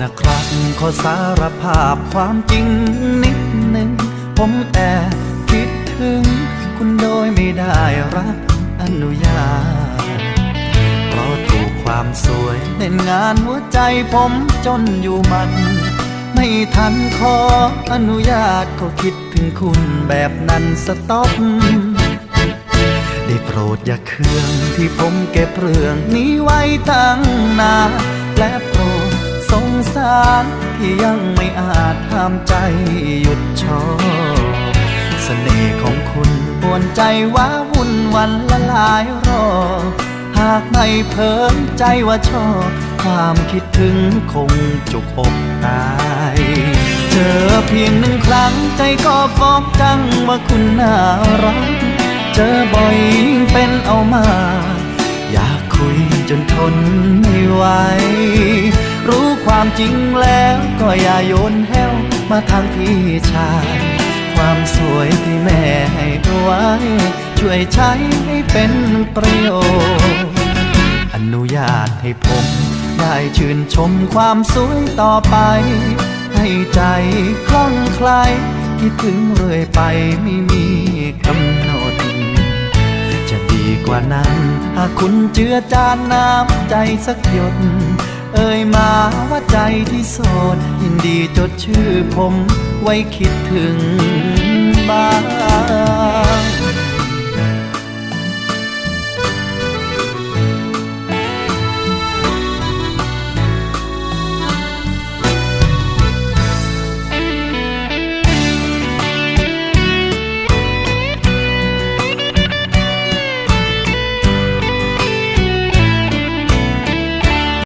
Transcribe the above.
นะครับขอสารภาพความจริงนิดหนึ่ง ผมแอบคิดถึง คุณโดยไม่ได้รับอนุญาตเพราะถูกความสวยเล่นงานหัวใจผมจนอยู่มัน ไม่ทันขออนุญาตก็คิดถึงคุณแบบนั้นสต็อปได้โปรดอย่าเคืองที่ผมเก็บเรื่องนี้ไว้ตั้งนานและ สารที่ยังไม่อาจห้ามใจหยุดชอบเสน่ห์ของคุณปวนใจว้าวุ่นวันละลายรอ หากไม่เพิ่มใจว่าชอบ ความคิดถึงคงจุกอกตายเจอเพียงหนึ่งครั้งใจก็ฟอกจังว่าคุณน่ารัก เจอบ่อยเป็นเอามา อยากคุยจนทนไม่ไหว ความจริงแล้วก็อย่าโยนแห้วมาทางพี่ชาย ความสวยที่แม่ให้ไว้ ช่วยใช้ให้เป็นประโยชน์อนุญาตให้ผม ได้ชื่นชมความสวยต่อไป ให้ใจคล่องใคลคิดถึงเรื่อยไปไม่มีกำหนด จะดีกว่านั้นหากคุณเจือจานน้ำใจสักหยด เอ่ยมาว่าใจที่โสดยินดีจดชื่อผมไว้คิดถึงบ้าน